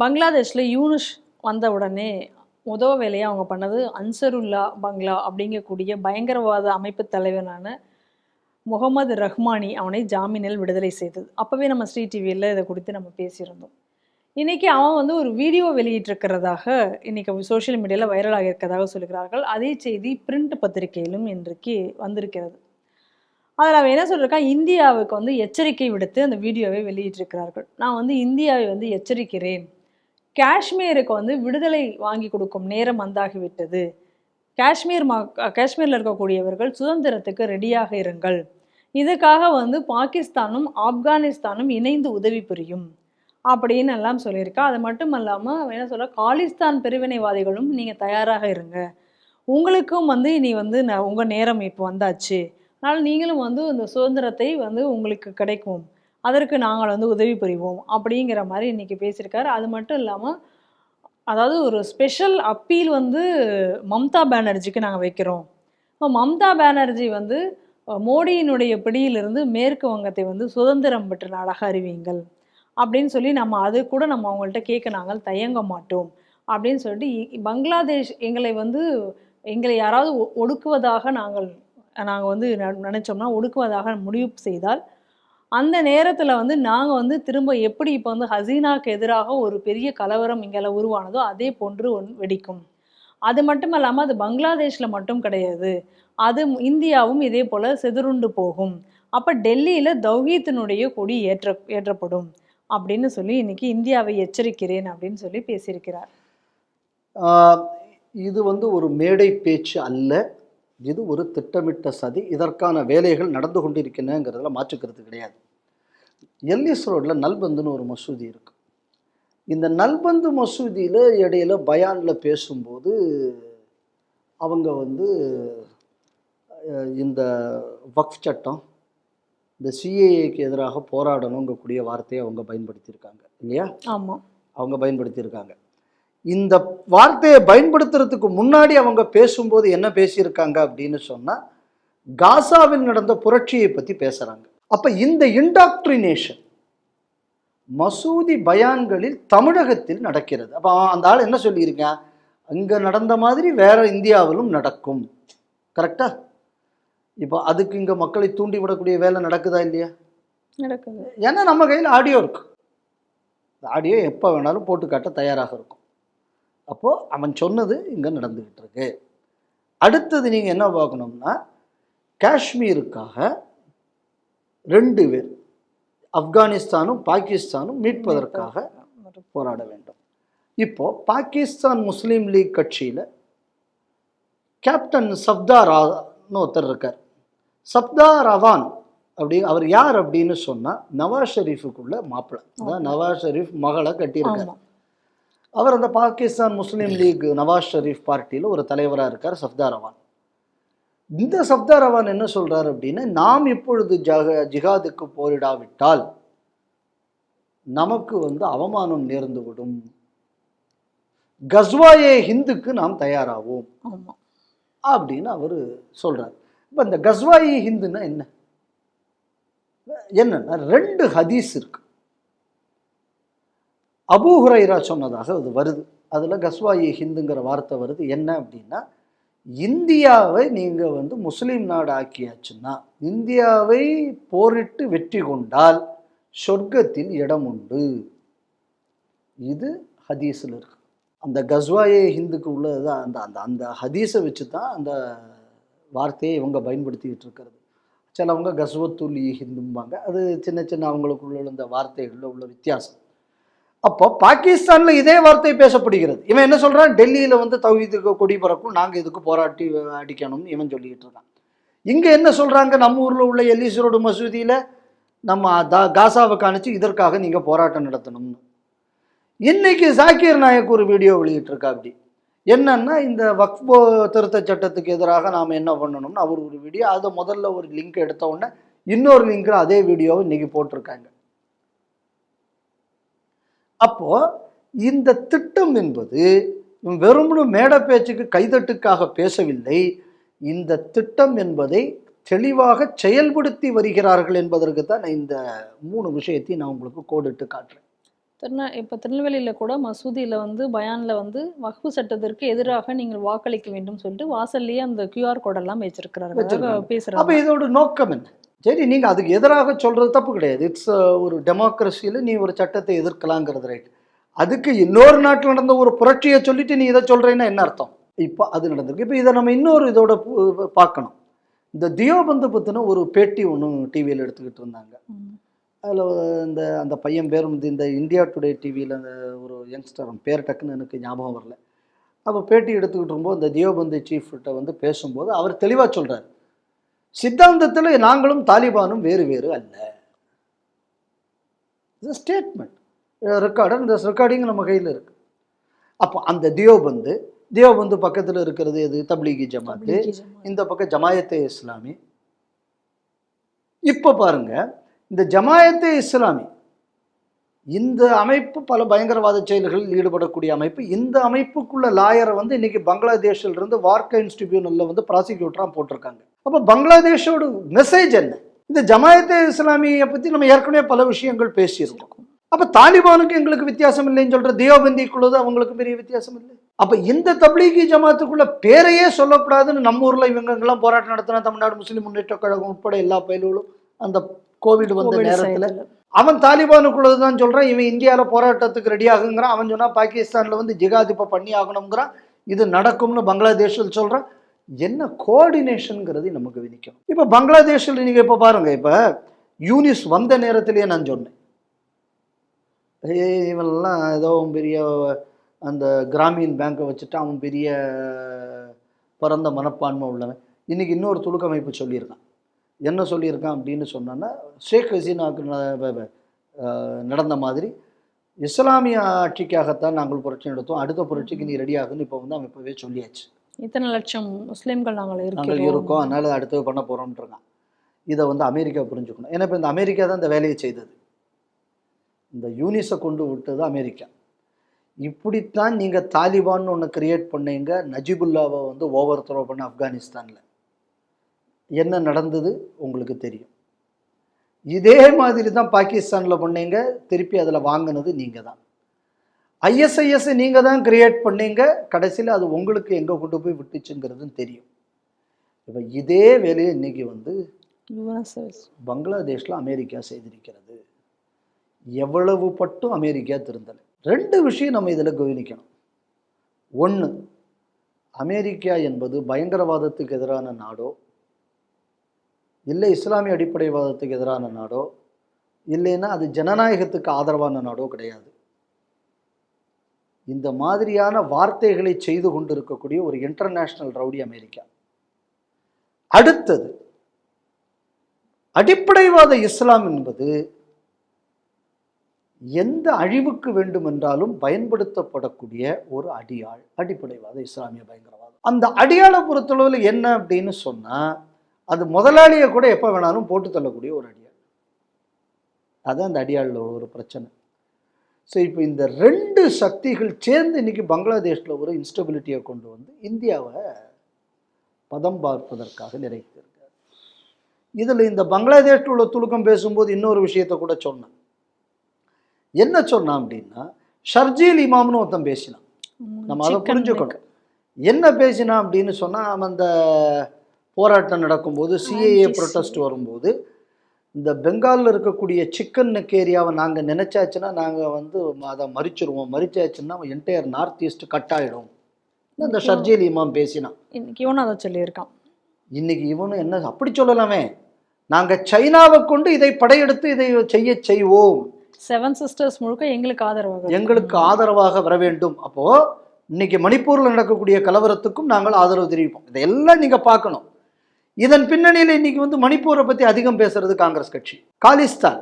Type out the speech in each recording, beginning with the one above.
பங்களாதேஷில் யூனிஷ் வந்த உடனே முதல் வேலையை அவங்க பண்ணது அன்சருல்லா பங்களா அப்படிங்கக்கூடிய பயங்கரவாத அமைப்பு தலைவனான முகமது ரஹ்மானி அவனை ஜாமீனில் விடுதலை செய்தது. அப்போவே நம்ம ஸ்ரீ டிவியில் இதை குறித்து நம்ம பேசியிருந்தோம். இன்றைக்கி அவன் வந்து ஒரு வீடியோ வெளியிட்டிருக்கிறதாக இன்றைக்கி சோஷியல் மீடியாவில் வைரலாக இருக்கிறதாக சொல்கிறார்கள் அதே செய்தி பிரிண்ட் பத்திரிகையிலும் இன்றைக்கு வந்திருக்கிறது. அதில் அவன் என்ன சொல்லியிருக்கான்? இந்தியாவுக்கு வந்து எச்சரிக்கை விடுத்து அந்த வீடியோவை வெளியிட்டிருக்கிறார்கள். நான் வந்து இந்தியாவை வந்து எச்சரிக்கிறேன். காஷ்மீருக்கு வந்து விடுதலை வாங்கி கொடுக்கும் நேரம் வந்தாகிவிட்டது. காஷ்மீர் மா காஷ்மீரில் இருக்கக்கூடியவர்கள் சுதந்திரத்துக்கு ரெடியாக இருங்கள். இதுக்காக வந்து பாகிஸ்தானும் ஆப்கானிஸ்தானும் இணைந்து உதவி புரியும். அப்படின்னு எல்லாம் சொல்லியிருக்கா. அது மட்டும் இல்லாமல் என்ன சொல்ல காலிஸ்தான் பிரிவினைவாதிகளும் நீங்கள் தயாராக இருங்க. உங்களுக்கும் வந்து இனி வந்து ந- உங்கள் நேரம் இப்போ வந்தாச்சு. அதனால் நீங்களும் வந்து இந்த சுதந்திரத்தை வந்து உங்களுக்கு கிடைக்கும். அதற்கு நாங்கள் வந்து உதவி புரிவோம். அப்படிங்கிற மாதிரி இன்னைக்கு பேசியிருக்காரு. அது மட்டும் இல்லாமல் அதாவது ஒரு ஸ்பெஷல் அப்பீல் வந்து மம்தா பானர்ஜிக்கு நாங்கள் வைக்கிறோம். இப்போ மம்தா பானர்ஜி வந்து மோடியினுடைய பிடியிலிருந்து மேற்கு வங்கத்தை வந்து சுதந்திரம் பெற்ற நாடாக அறிவியுங்கள். அப்படின்னு சொல்லி நம்ம அது கூட நம்ம அவங்கள்ட்ட கேட்க நாங்கள் தயங்க மாட்டோம். அப்படின்னு சொல்லிட்டு இ- பங்களாதேஷ் எங்களை வந்து எங்களை யாராவது ஒ- ஒடுக்குவதாக நாங்கள் நாங்கள் வந்து ந- ஒடுக்குவதாக முடிவு செய்தால் அந்த நேரத்தில் வந்து நாங்கள் வந்து திரும்ப எப்படி இப்போ வந்து ஹசீனாக்கு எதிராக ஒரு பெரிய கலவரம் இங்கெல்லாம் உருவானதோ அதே போன்று ஒன் வெடிக்கும். அது மட்டும் இல்லாமல் அது பங்களாதேஷில் மட்டும் கிடையாது. அது இந்தியாவும் இதே போல் செதுருண்டு போகும். அப்போ டெல்லியில் தௌஹீத்தினுடைய கொடி ஏற்ற ஏற்றப்படும். அப்படின்னு சொல்லி இன்னைக்கு இந்தியாவை எச்சரிக்கிறேன் அப்படின்னு சொல்லி பேசியிருக்கிறார். இது வந்து ஒரு மேடை பேச்சு அல்ல. இது ஒரு திட்டமிட்ட சதி. இதற்கான வேலைகள் நடந்து கொண்டிருக்கின்றங்கிறதுல மாற்றுக்கிறது கிடையாது. எல்லிஸ் ரோட்டில் நல்பந்துன்னு ஒரு மசூதி இருக்கு. இந்த நல்பந்து மசூதியில் இடையில பயானில் பேசும்போது அவங்க வந்து இந்த வக்ஃப் சட்டம் இந்த சிஏஏக்கு எதிராக போராடணுங்கக்கூடிய வார்த்தையை அவங்க பயன்படுத்தியிருக்காங்க இல்லையா? ஆமாம் அவங்க பயன்படுத்தியிருக்காங்க. இந்த வார்த்தையை பயன்படுத்துறதுக்கு முன்னாடி அவங்க பேசும்போது என்ன பேசியிருக்காங்க அப்படின்னு சொன்னா காசாவில் நடந்த புரட்சியை பத்தி பேசுறாங்க. அப்ப இந்த இன்டாக்ட்ரினேஷன் மசூதி பயான்களில் தமிழகத்தில் நடக்கிறது. அப்ப அந்த ஆள் என்ன சொல்லியிருக்கான் அங்க நடந்த மாதிரி வேற இந்தியாவிலும் நடக்கும். கரெக்டா இப்போ அதுக்கு இங்க மக்களை தூண்டி விடக்கூடிய வேலை நடக்குதா இல்லையா? நடக்குது. ஏன்னா நம்ம கையில் ஆடியோ இருக்கு. ஆடியோ எப்போ வேணாலும் போட்டு காட்ட தயாராக இருக்கும். அப்போது அவன் சொன்னது இங்கே நடந்துக்கிட்டு இருக்கு. அடுத்தது நீங்கள் என்ன பார்க்கணும்னா காஷ்மீருக்காக ரெண்டு பேர். ஆப்கானிஸ்தானும் பாகிஸ்தானும் மீட்பதற்காக போராட வேண்டும். இப்போ பாகிஸ்தான் முஸ்லீம் லீக் கட்சியில் கேப்டன் சப்தாரான்னு ஒருத்தர் இருக்கார். சப்தார் அவான் அப்படி அவர் யார் அப்படின்னு சொன்னா நவாஸ் ஷெரீஃபுக்குள்ள மாப்பிள்ளை. அதான் நவாஸ் ஷெரீஃப் மகளை கட்டியிருக்கார். அவர் அந்த பாகிஸ்தான் முஸ்லீம் லீக் நவாஸ் ஷெரீஃப் பார்ட்டியில் ஒரு தலைவராக இருக்கார் சஃப்தார் அவான் இந்த சஃப்தார் அவான் என்ன சொல்றாரு அப்படின்னா நாம் இப்பொழுது ஜக ஜிகாதுக்கு போரிடாவிட்டால் நமக்கு வந்து அவமானம் நேர்ந்து விடும் கஸ்வாயே ஹிந்துக்கு நாம் தயாராவோம். ஆமாம் அப்படின்னு அவர் சொல்றார். இப்போ இந்த கஸ்வாயி ஹிந்துன்னா என்ன? என்னன்னா ரெண்டு ஹதீஸ் இருக்கு. அபூ ஹுரைரா சொன்னதாக அது வருது. அதில் கஸ்வாயி ஹிந்துங்கிற வார்த்தை வருது. என்ன அப்படின்னா இந்தியாவை நீங்கள் வந்து முஸ்லீம் நாடு ஆக்கியாச்சுன்னா இந்தியாவை போரிட்டு வெற்றி கொண்டால் சொர்க்கத்தில் இடம் உண்டு. இது ஹதீஸில் இருக்கு. அந்த கஸ்வாயே ஹிந்துக்கு உள்ளது அந்த அந்த அந்த ஹதீஸை வச்சு தான் அந்த வார்த்தையை இவங்க பயன்படுத்திக்கிட்டு இருக்கிறது. சிலவங்க கஸ்வத்துல் இ ஹிந்தும்பாங்க. அது சின்ன சின்ன அவங்களுக்குள்ள இந்த வார்த்தைகளில் உள்ள வித்தியாசம். அப்போ பாகிஸ்தானில் இதே வார்த்தை பேசப்படுகிறது. இவன் என்ன சொல்றான்? டெல்லியில் வந்து தௌஹீதுக்கு கொடி பறக்கும் நாங்கள் இதுக்கு போராட்டி அடிக்கணும்னு இவன் சொல்லிக்கிட்டு இருக்கான். இங்கே என்ன சொல்கிறாங்க நம்ம ஊரில் உள்ள எல்லீஸ்வரோட மசூதியில் நம்ம தா காசாவை காணிச்சு இதற்காக நீங்கள் போராட்டம் நடத்தணும்னு. இன்னைக்கு ஜாக்கிர் நாயக் ஒரு வீடியோ வெளியிட்டிருக்கா அப்படி. என்னன்னா இந்த வக்ஃபோ திருத்த சட்டத்துக்கு எதிராக நாம் என்ன பண்ணணும்னு அவர் ஒரு வீடியோ அதை முதல்ல ஒரு லிங்க் எடுத்த உடனே இன்னொரு லிங்க்ல அதே வீடியோவை இன்னைக்கு போட்டிருக்காங்க. அப்போ இந்த திட்டம் என்பது வெறுமனு மேடை பேச்சுக்கு கைதட்டுக்காக பேசவில்லை. இந்த திட்டம் என்பதை தெளிவாக செயல்படுத்தி வருகிறார்கள் என்பதற்கு தான் நான் இந்த மூணு விஷயத்தையும் நான் உங்களுக்கு கோடிட்டு காட்டுறேன். திருநெ இப்போ திருநெல்வேலியில் கூட மசூதியில் வந்து பயானில் வந்து வக்ஃபு சட்டத்திற்கு எதிராக நீங்கள் வாக்களிக்க வேண்டும் சொல்லிட்டு வாசல்லையே அந்த கியூஆர் கோடெல்லாம் வச்சிருக்கிறாரு வச்சிருக்காங்க. அப்ப பேசுகிறாங்க இதோட நோக்கம் என்ன? சரி நீங்கள் அதுக்கு எதிராக சொல்கிறது தப்பு கிடையாது. இட்ஸ் uh, ஒரு டெமோக்ரஸியில் நீ ஒரு சட்டத்தை எதிர்க்கலாங்கிறது ரைட் அதுக்கு இன்னொரு நாட்டில் நடந்த ஒரு புரட்சியை சொல்லிட்டு நீ இதை சொல்கிறேன்னா என்ன அர்த்தம்? இப்போ அது நடந்திருக்கு. இப்போ இதை நம்ம இன்னொரு இதோட பார்க்கணும். இந்த தியோபந்து பற்றின ஒரு பேட்டி ஒன்று டிவியில் எடுத்துக்கிட்டு இருந்தாங்க. அதில் இந்த அந்த பையன் பேரும் இந்த- இந்த இந்தியா டுடே டிவியில் அந்த ஒரு யங்ஸ்டர் பேர் டக்குன்னு எனக்கு ஞாபகம் வரல. அப்போ பேட்டி எடுத்துக்கிட்டு இருக்கும்போது இந்த தியோபந்து சீஃப்கிட்ட வந்து பேசும்போது அவர் தெளிவாக சொல்கிறார் சித்தாந்தத்தில் நாங்களும் தாலிபானும் வேறு வேறு அல்ல. இது ஸ்டேட்மெண்ட் ரெக்கார்டர் இந்த ரெக்கார்டிங் நம்ம கையில் இருக்கு. அப்போ அந்த தியோபந்து தியோபந்து பக்கத்தில் இருக்கிறது எது? தப்லீகி ஜமாத்து. இந்த பக்கம் ஜமாயத்தே இஸ்லாமி. இப்போ பாருங்க இந்த ஜமாயத்தே இஸ்லாமி இந்த அமைப்பு பல பயங்கரவாத செயல்களில் ஈடுபடக்கூடிய அமைப்பு. இந்த அமைப்புக்குள்ள லாயரை வந்து இன்னைக்கு பங்களாதேஷில் இருந்து வார் இன்ஸ்டிடியூனில் வந்து ப்ராசிக்யூட்டராக போட்டிருக்காங்க. அப்போ பங்களாதேஷோட மெசேஜ் என்ன? இந்த ஜமாயத்தே இஸ்லாமியை பற்றி நம்ம ஏற்கனவே பல விஷயங்கள் பேசியிருக்கோம். அப்போ தாலிபானுக்கு எங்களுக்கு வித்தியாசம் இல்லைன்னு சொல்கிற தேவபந்திக்குள்ளது அவங்களுக்கு பெரிய வித்தியாசம் இல்லை. அப்போ இந்த தப்லீகி ஜமாத்துக்குள்ள பேரையே சொல்லக்கூடாதுன்னு நம்ம ஊரில் இவங்கெல்லாம் போராட்டம் நடத்தினா தமிழ்நாடு முஸ்லீம் முன்னேற்ற கழகம் உட்பட எல்லா பயில்களும் அந்த கோவிட் வந்த நேரத்துல. அவன் தாலிபானுக்குள்ளது தான் சொல்றான் இவன் இந்தியால போராட்டத்துக்கு ரெடி ஆகுங்கிறான். அவன் சொன்னா பாகிஸ்தான்ல வந்து ஜிகாத் இப்ப பண்ணி ஆகணுங்கிறான். இது நடக்கும்னு பங்களாதேஷில் சொல்றான். என்ன கோஆர்டினேஷனுங்கிறது நமக்கு விதிக்கும். இப்ப பங்களாதேஷில் நீங்க இப்ப பாருங்க இப்ப யூனிஸ் வந்த நேரத்திலேயே நான் சொன்னேன். ஏய், இவன்லாம் ஏதோ பெரிய அந்த கிராமின் பேங்கை வச்சுட்டு அவன் பெரிய பரந்த மனப்பான்மை உள்ளவன். இன்னைக்கு இன்னொரு துலுக்க அமைப்பு சொல்லியிருக்கான். என்ன சொல்லியிருக்கான் அப்படின்னு சொன்னான்னா ஷேக் ஹசீனாவுக்கு நடந்த மாதிரி இஸ்லாமிய ஆட்சிக்காகத்தான் நாங்கள் புரட்சி நடத்துவோம் அடுத்த புரட்சிக்கு நீ ரெடி ஆகுன்னு இப்போ வந்து அவன் இப்போவே சொல்லியாச்சு. இத்தனை லட்சம் முஸ்லிம்கள் நாங்கள் நாங்கள் இருக்கோம் அதனால அடுத்தது பண்ண போகிறோம்ன்றாங்க இதை வந்து அமெரிக்கா புரிஞ்சுக்கணும். ஏன்னா இப்போ இந்த அமெரிக்கா தான் இந்த வேலையை செய்தது. இந்த யூனிஸை கொண்டு விட்டது அமெரிக்கா. இப்படித்தான் நீங்கள் தாலிபான்னு ஒன்று கிரியேட் பண்ணீங்க நஜிபுல்லாவை வந்து ஓவர் த்ரோ பண்ண ஆப்கானிஸ்தானில். என்ன நடந்தது உங்களுக்கு தெரியும். இதே மாதிரி தான் பாகிஸ்தானில் பண்ணீங்க திருப்பி அதில் வாங்கினது நீங்கள் தான். ஐஎஸ்ஐஎஸ் நீங்கள் தான் கிரியேட் பண்ணீங்க கடைசியில் அது உங்களுக்கு எங்கே கொண்டு போய் விட்டுச்சுங்கிறதும் தெரியும். இப்போ இதே வேலையை இன்னைக்கு வந்து. பங்களாதேஷில் அமெரிக்கா செய்திருக்கிறது. எவ்வளவு பட்டும் அமெரிக்கா திருந்தலை. ரெண்டு விஷயம் நம்ம இதில் கவனிக்கணும். ஒன்று அமெரிக்கா என்பது பயங்கரவாதத்துக்கு எதிரான நாடோ இல்லை இஸ்லாமிய அடிப்படைவாதத்துக்கு எதிரான நாடோ இல்லைன்னா அது ஜனநாயகத்துக்கு ஆதரவான நாடோ கிடையாது. இந்த மாதிரியான வார்த்தைகளை செய்து கொண்டிருக்கக்கூடிய ஒரு இன்டர்நேஷனல் ரவுடி அமெரிக்கா. அடுத்தது அடிப்படைவாத இஸ்லாம் என்பது எந்த அழிவுக்கு வேண்டுமென்றாலும் பயன்படுத்தப்படக்கூடிய ஒரு அடியாள் அடிப்படைவாத இஸ்லாமிய பயங்கரவாதம். அந்த அடியாளை பொறுத்தளவில் என்ன அப்படின்னு சொன்னா அது முதலாளியை கூட எப்போ வேணாலும் போட்டு தள்ளக்கூடிய ஒரு அடியாள் அதான் அந்த அடியாளில் ஒரு பிரச்சனை. ஸோ இப்போ இந்த ரெண்டு சக்திகள் சேர்ந்து இன்னைக்கு பங்களாதேஷில் ஒரு இன்ஸ்டபிலிட்டியை கொண்டு வந்து இந்தியாவை பதம் பார்ப்பதற்காக நிறைத்திருக்காரு இதில் இந்த பங்களாதேஷில் உள்ள துலுக்கம் பேசும்போது இன்னொரு விஷயத்தை கூட சொன்னேன். என்ன சொன்னான் அப்படின்னா ஷர்ஜீல் இமாம்னு ஒருத்தன் பேசினான். நம்ம அதை புரிஞ்சுக்கணும். என்ன பேசினான் அப்படின்னு சொன்னால் அந்த போராட்டம் நடக்கும்போது சிஏஏ. ப்ரொட்டஸ்ட் வரும்போது இந்த பெங்காலில் இருக்கக்கூடிய சிக்கன் நெக் ஏரியாவை நாங்கள் நினைச்சாச்சுன்னா நாங்கள் வந்து அதை மறிச்சிருவோம். மறிச்சாச்சுன்னா என்டையர் நார்த் ஈஸ்ட் கட் ஆகிடும் இந்த ஷர்ஜீல் இமாம் பேசினான். இன்னைக்கு இவனும் அதை சொல்லியிருக்கான். இன்னைக்கு இவனும் என்ன அப்படி சொல்லலாமே? நாங்கள் சைனாவை கொண்டு இதை படையெடுத்து இதை செய்ய செய்வோம். செவன் சிஸ்டர்ஸ் முழுக்க எங்களுக்கு ஆதரவாக எங்களுக்கு ஆதரவாக வர வேண்டும். அப்போ இன்னைக்கு மணிப்பூர்ல நடக்கக்கூடிய கலவரத்துக்கும் நாங்கள் ஆதரவு தெரிவிப்போம். இதையெல்லாம் நீங்க பார்க்கணும். இதன் பின்னணியில் இன்னைக்கு வந்து மணிப்பூரை பத்தி அதிகம் பேசுறது காங்கிரஸ் கட்சி. காலிஸ்தான்.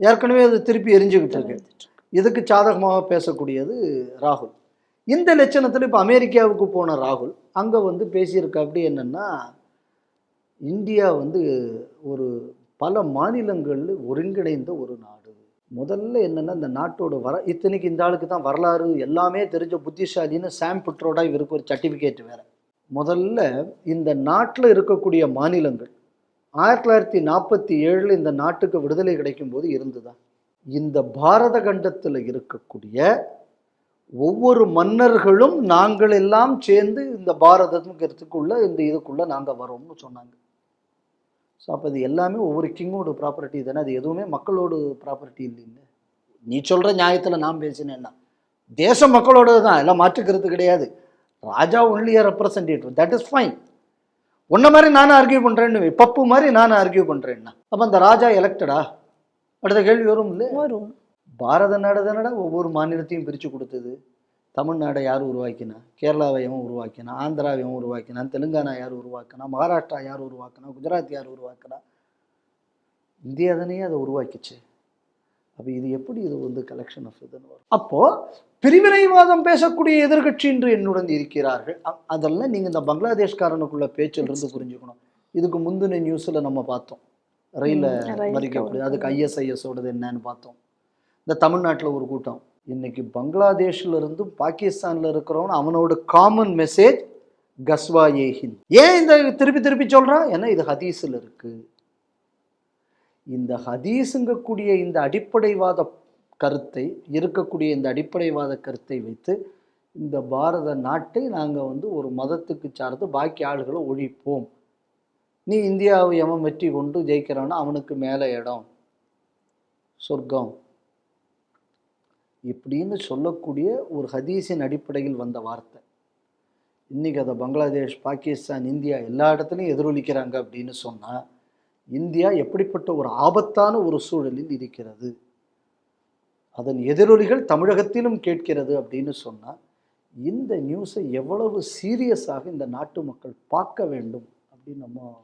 ஏற்கனவே அது திருப்பி எரிஞ்சுக்கிட்டு இருக்கு. இதுக்கு சாதகமாக பேசக்கூடியது ராகுல். இந்த லட்சணத்தில் இப்போ அமெரிக்காவுக்கு போன ராகுல் அங்கே வந்து பேசியிருக்க அப்படி என்னன்னா இந்தியா வந்து ஒரு பல மாநிலங்களில் ஒருங்கிணைந்த ஒரு நாடு. முதல்ல என்னன்னா இந்த நாட்டோட வர இத்தனைக்கு இந்த ஆளுக்கு தான் வரலாறு எல்லாமே தெரிஞ்ச புத்திசாலின்னு சாம் பிட்ரோடா இவருக்கு ஒரு சர்டிஃபிகேட் வேற. முதல்ல இந்த நாட்டில் இருக்கக்கூடிய மாநிலங்கள் ஆயிரத்தி தொள்ளாயிரத்தி நாற்பத்தி ஏழில் இந்த நாட்டுக்கு விடுதலை கிடைக்கும் போது இருந்துதான். இந்த பாரத கண்டத்தில் இருக்கக்கூடிய ஒவ்வொரு மன்னர்களும் நாங்கள் எல்லாம் சேர்ந்து இந்த பாரதத்துக்குள்ள இந்த இதுக்குள்ளே நாங்கள் வரோம்னு சொன்னாங்க. ஸோ அப்போ இது எல்லாமே ஒவ்வொரு கிங்கோட ப்ராப்பர்ட்டி தானே அது எதுவுமே மக்களோட ப்ராப்பர்ட்டி இல்லைங்க நீ சொல்கிற நியாயத்தில் நான் பேசினேன்னா தேசம் மக்களோடது தான் எல்லாம் மாற்றுக்கிறது கிடையாது. Raja only a representative that is fine உன்ன மாதிரி நானும் ஆர்கியூ பண்ணுறேன்னு. பப்பு மாதிரி நானும் ஆர்கியூ பண்ணுறேன்னா அப்போ அந்த ராஜா எலெக்டடா அடுத்த கேள்வி வரும் இல்லை வரும். பாரத நாடு தானடா ஒவ்வொரு மாநிலத்தையும் பிரித்து கொடுத்தது. தமிழ்நாடை யார் உருவாக்கினா? கேரளாவை எவன் உருவாக்கினா? ஆந்திராவை எவன் உருவாக்கினா? தெலுங்கானா யார் உருவாக்கினா? மகாராஷ்டிரா யார் உருவாக்கினா? குஜராத் யார் உருவாக்கினா? இந்தியா தானே அதை உருவாக்கிச்சு. அப்போ இது எப்படி இது வந்து கலெக்ஷன் ஆஃப் இதுன்னு வரும்? அப்போது பிரிவினைவாதம் பேசக்கூடிய எதிர்க்கட்சி என்று என்னுடன் இருக்கிறார்கள். அதெல்லாம் நீங்கள் இந்த பங்களாதேஷ்காரனுக்குள்ள பேச்சிலிருந்து புரிஞ்சுக்கணும். இதுக்கு முந்தின நியூஸில் நம்ம பார்த்தோம். ரயில ம், ரயில் மறிக்கக்கூடிய. அதுக்கு ஐஎஸ்ஐஎஸோடது என்னன்னு பார்த்தோம். இந்த தமிழ்நாட்டில் ஒரு கூட்டம். இன்னைக்கு பங்களாதேஷ்ல இருந்து பாகிஸ்தான்ல இருக்கிறவன் அவனோட காமன் மெசேஜ் கஸ்வா ஏ ஹிந்த். ஏன் இந்த திருப்பி திருப்பி சொல்றான்? ஏன்னா இது ஹதீஸில் இருக்கு. இந்த ஹதீஸுங்கக்கூடிய இந்த அடிப்படைவாத கருத்தை இருக்கக்கூடிய இந்த அடிப்படைவாத கருத்தை வைத்து இந்த பாரத நாட்டை நாங்கள் வந்து ஒரு மதத்துக்கு சார்ந்து பாக்கி ஆளுகளை ஒழிப்போம். நீ இந்தியாவை எவன் வெற்றி கொண்டு ஜெயிக்கிறானோ அவனுக்கு மேலே இடம் சொர்க்கம். இப்படின்னு சொல்லக்கூடிய ஒரு ஹதீஸின் அடிப்படையில் வந்த வார்த்தை. இன்றைக்கி அதை பங்களாதேஷ் பாகிஸ்தான் இந்தியா எல்லா இடத்துலையும் எதிரொலிக்கிறாங்க அப்படின்னு சொன்னால் இந்தியா எப்படிப்பட்ட ஒரு ஆபத்தான ஒரு சூழலில் இருக்கிறது? அதன் எதிரொலிகள் தமிழகத்திலும் கேட்கிறது அப்படின்னு சொன்னால் இந்த நியூஸை எவ்வளவு சீரியஸாக இந்த நாட்டு மக்கள் பார்க்க வேண்டும் அப்படின்னு நம்ம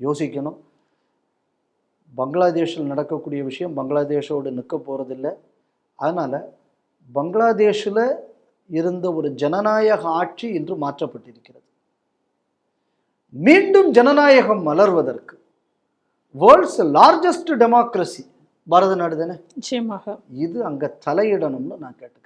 யோசிக்கணும். பங்களாதேஷில் நடக்கக்கூடிய விஷயம் பங்களாதேஷோடு நிற்க போகிறதில்ல அதனால் பங்களாதேஷில் இருந்த ஒரு ஜனநாயக ஆட்சி இன்று மாற்றப்பட்டிருக்கிறது. மீண்டும் ஜனநாயகம் மலர்வதற்கு வேர்ல்ட்ஸ் லார்ஜஸ்ட் டெமோக்ரஸி பாரத நாடு தானே? நிச்சயமாக. இது அங்கே தலையிடணும்னு நான் கேட்டேன்.